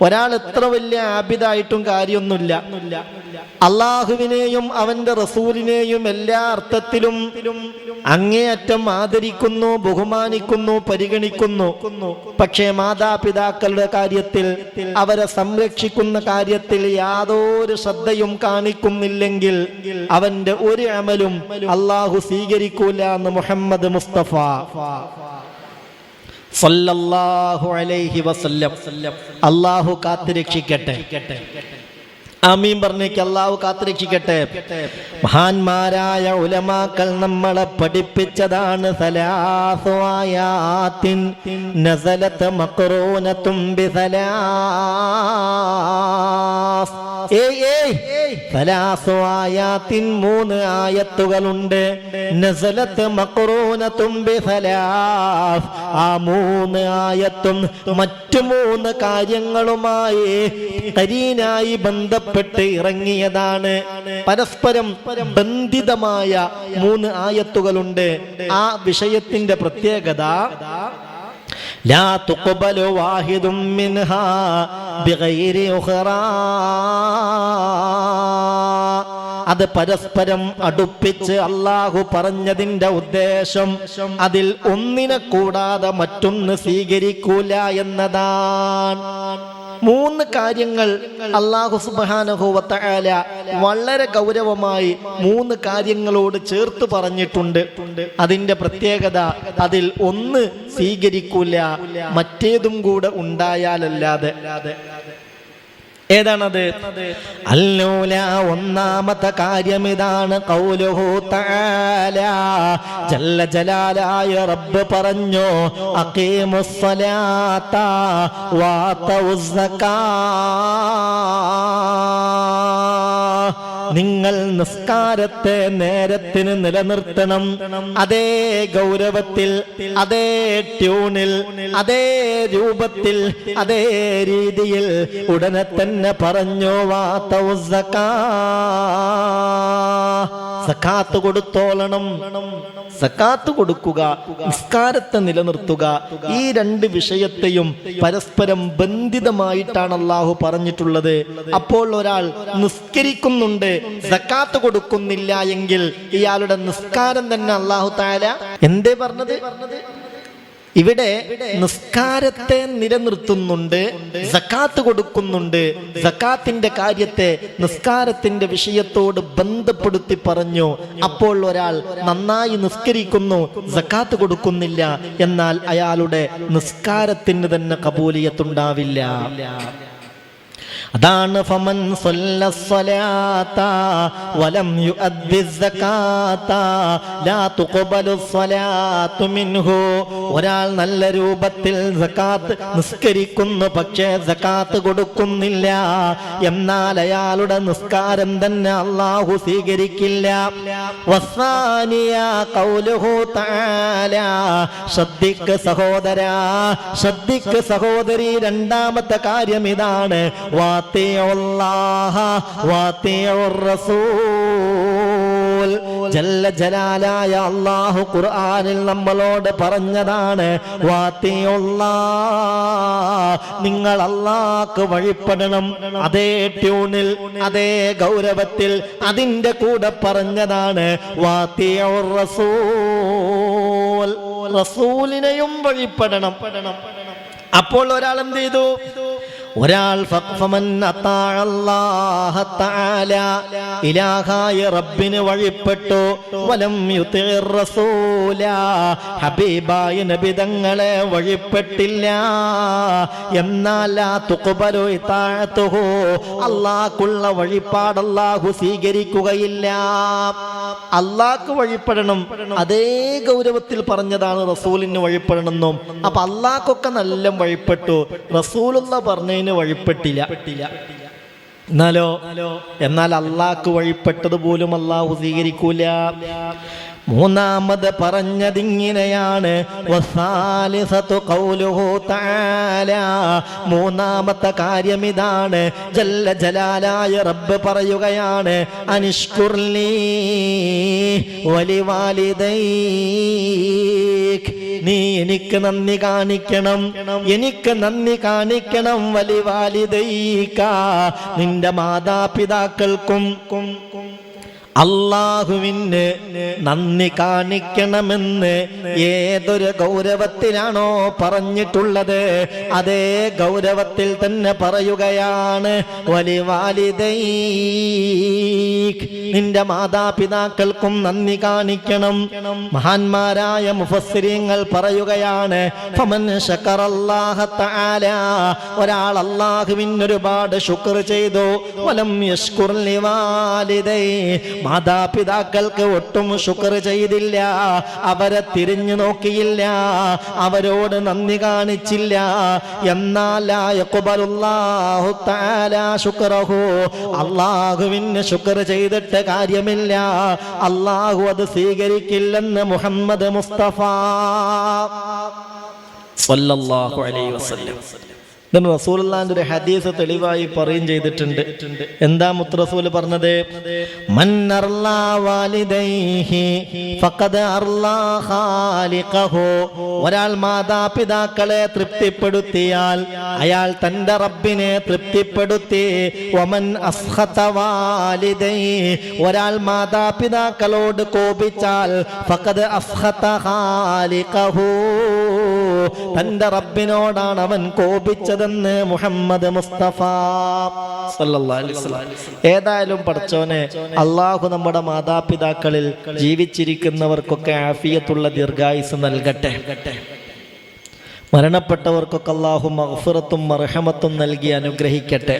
ഒരാൾ എത്ര വലിയ ആബിദായിട്ടും കാര്യമൊന്നുമില്ല. അള്ളാഹുവിനെയും അവന്റെ റസൂലിനെയും എല്ലാ അർത്ഥത്തിലും അങ്ങേയറ്റം ആദരിക്കുന്നു ബഹുമാനിക്കുന്നു പരിഗണിക്കുന്നു. പക്ഷേ മാതാപിതാക്കളുടെ കാര്യത്തിൽ അവരെ സംരക്ഷിക്കുന്ന കാര്യത്തിൽ യാതൊരു ശ്രദ്ധയും കാണിക്കുന്നില്ലെങ്കിൽ അവന്റെ ഒരു അമലും അള്ളാഹു സ്വീകരിക്കൂല എന്ന് മുഹമ്മദ് മുസ്തഫ. സല്ലല്ലാഹു അലൈഹി വസല്ലം. അള്ളാഹു കാത്തുരക്ഷിക്കട്ടെ. ആമീൻ പറഞ്ഞേക്ക് അള്ളാഹു കാത്തിരക്ഷിക്കട്ടെ. മഹാന്മാരായ ഉലമാക്കൾ നമ്മളെ പഠിപ്പിച്ചതാണ് മൂന്ന് ആയത്തുകളുണ്ട്. നസലത്ത് മക്റൂന തുമ്പി സലാഫ് ആ മൂന്ന് ആയത്തും മറ്റു മൂന്ന് കാര്യങ്ങളുമായി കരീനായി ബന്ധപ്പെട്ട് ഇറങ്ങിയതാണ് പരസ്പരം ബന്ധിതമായ മൂന്ന് ആയത്തുകളുണ്ട് ആ വിഷയത്തിന്റെ പ്രത്യേകത لا تقبل واحد منها بغير أخرى അത് പരസ്പരം അടുപ്പിച്ച് അള്ളാഹു പറഞ്ഞതിന്റെ ഉദ്ദേശം അതിൽ ഒന്നിനെ കൂടാതെ മറ്റൊന്ന് സ്വീകരിക്കൂല എന്നതാണ് മൂന്ന് കാര്യങ്ങൾ അള്ളാഹു സുബാനഹുവല വളരെ ഗൗരവമായി മൂന്ന് കാര്യങ്ങളോട് ചേർത്ത് പറഞ്ഞിട്ടുണ്ട്. അതിന്റെ പ്രത്യേകത അതിൽ ഒന്ന് സ്വീകരിക്കൂല മറ്റേതും കൂടെ ഉണ്ടായാലല്ലാതെ. ഏതാണത്? അല്ലൂല ഒന്നാമത്തെ കാര്യം ഇതാണ് കൗലുഹു ജല്ല ജലാലായ റബ്ബ് പറഞ്ഞു അഖീമുസ്സലാത്ത വാതഉസ് നിങ്ങൾ നിസ്കാരത്തെ നേരത്തിന് നിലനിർത്തണം. അതേ ഗൗരവത്തിൽ അതേ ട്യൂണിൽ അതേ രൂപത്തിൽ അതേ രീതിയിൽ ഉടനെ തന്നെ പറഞ്ഞു സക്കാത്ത് കൊടുത്തോളണം. സക്കാത്ത് കൊടുക്കുക നിസ്കാരത്തെ നിലനിർത്തുക ഈ രണ്ട് വിഷയത്തെയും പരസ്പരം ബന്ധിതമായിട്ടാണ് അള്ളാഹു പറഞ്ഞിട്ടുള്ളത്. അപ്പോൾ ഒരാൾ നിസ്കരിക്കുന്നുണ്ട് സക്കാത്ത് കൊടുക്കുന്നില്ല എങ്കിൽ ഇയാളുടെ നിസ്കാരം തന്നെ അള്ളാഹു താല എന്തേ പറഞ്ഞത്? ഇവിടെ നിസ്കാരത്തെ നിലനിർത്തുന്നുണ്ട് സക്കാത്ത് കൊടുക്കുന്നുണ്ട്. സക്കാത്തിന്റെ കാര്യത്തെ നിസ്കാരത്തിന്റെ വിഷയത്തോട് ബന്ധപ്പെടുത്തി പറഞ്ഞു. അപ്പോൾ ഒരാൾ നന്നായി നിസ്കരിക്കുന്നു സക്കാത്ത് കൊടുക്കുന്നില്ല. എന്നാൽ അയാളുടെ നിസ്കാരത്തിന് തന്നെ കബൂലിയത്തുണ്ടാവില്ല. അതാണ് ഫമൻ സ്വല്ല സ്വലാത്ത വലം യുഅദ്ദി ലാ തുഖബലു മിൻഹു. ഒരാൾ നല്ല രൂപത്തിൽ സകാത്ത് നിസ്കരിക്കുന്നു പക്ഷേ സകാത്ത് കൊടുക്കുന്നില്ല. എന്നാൽ അയാളുടെ നിസ്കാരം തന്നെ അള്ളാഹു സ്വീകരിക്കില്ല. തആല ശ്രദ്ധിക്ക് സഹോദര ശ്രദ്ധിക്ക് സഹോദരി രണ്ടാമത്തെ കാര്യം ഇതാണ്. റസൂൽ ജല്ല ജലാലായ അള്ളാഹു ഖുർആനിൽ നമ്മളോട് പറഞ്ഞതാണ് നിങ്ങൾ അള്ളാക്ക് വഴിപ്പെടണം. അതേ ട്യൂണിൽ അതേ ഗൗരവത്തിൽ അതിന്റെ കൂടെ പറഞ്ഞതാണ് റസൂലിനെയും വഴിപ്പെടണം. അപ്പോൾ ഒരാൾ എന്ത് ചെയ്തു? ഒരാൾ ഇലാഹായ റബ്ബിന് വഴിപ്പെട്ടു. വലം ഹബീബായ നബി തങ്ങളെ വഴിപ്പെട്ടില്ല. എന്നാൽ അല്ലാഹുള്ള അല്ലാഹു സ്വീകരിക്കുകയില്ല. അള്ളാഹ്ക്ക് വഴിപ്പെടണം അതേ ഗൗരവത്തിൽ പറഞ്ഞതാണ് റസൂലിന് വഴിപ്പെടണമെന്നും. അപ്പൊ അള്ളാഹ്ക്കൊക്കെ നല്ല വഴിപ്പെട്ടു. റസൂലുള്ള പറഞ്ഞതിന് വഴിപ്പെട്ടില്ല. എന്നാലോ? എന്നാൽ അള്ളാഹ്ക്ക് വഴിപ്പെട്ടത് പോലും അള്ളാഹു സ്വീകരിക്കൂല. മൂന്നാമത് പറഞ്ഞതിങ്ങനെയാണ്. മൂന്നാമത്തെ കാര്യം ഇതാണ് ജല്ല ജലാലായ റബ്ബ് പറയുകയാണ് അനിഷ്കുർലി നീ എനിക്ക് നന്ദി കാണിക്കണം എനിക്ക് നന്ദി കാണിക്കണം വലിവാലിതൈക്ക നിന്റെ മാതാപിതാക്കൾക്കും അള്ളാഹുവിന് നന്ദി കാണിക്കണമെന്ന് ഏതൊരു ഗൗരവത്തിലാണോ പറഞ്ഞിട്ടുള്ളത് അതേ ഗൗരവത്തിൽ തന്നെ പറയുകയാണ് നിന്റെ മാതാപിതാക്കൾക്കും നന്ദി കാണിക്കണം. മഹാന്മാരായ മുഫസ്സിരിങ്ങൾ പറയുകയാണ് ഒരാൾ അള്ളാഹുവിന് ഒരുപാട് ശുക്ർ ചെയ്തു വലം യഷ്കുർ മാതാപിതാക്കൾക്ക് ഒട്ടും ശുക്ർ ചെയ്തില്ല. അവരെ തിരിഞ്ഞു നോക്കിയില്ല. അവരോട് നന്ദി കാണിച്ചില്ല. എന്നാൽ അള്ളാഹുവിന് ശുക്ർ ചെയ്തിട്ട് കാര്യമില്ല. അള്ളാഹു അത് സ്വീകരിക്കില്ലെന്ന് മുഹമ്മദ് മുസ്തഫ. സല്ലല്ലാഹു അലൈഹി വസല്ലം. ഇതിന് റസൂലിന്റെ ഒരു ഹദീസ് തെളിവായി പറയും ചെയ്തിട്ടുണ്ട്. എന്താ മുത്ത് റസൂൽ പറഞ്ഞത് ഒരാൾ മാതാപിതാക്കളെ തൃപ്തിപ്പെടുത്തിയാൽ അയാൾ തന്റെ റബ്ബിനെ തൃപ്തിപ്പെടുത്തി. വാലിദൈ ഒരാൾ മാതാപിതാക്കളോട് കോപിച്ചാൽ ഫക്കത് തന്റെ റബ്ബിനോടാണ് അവൻ കോപിച്ചതെന്ന് മുഹമ്മദ് മുസ്തഫ. ഏതായാലും പഠിച്ചോനെ അള്ളാഹു നമ്മുടെ മാതാപിതാക്കളിൽ ജീവിച്ചിരിക്കുന്നവർക്കൊക്കെ ആഫിയത്തുള്ള ദീർഘായുസ് നൽകട്ടെ മരണപ്പെട്ടവർക്കൊക്കെ അള്ളാഹു മഗ്ഫിറത്തും മർഹമത്തും നൽകി അനുഗ്രഹിക്കട്ടെ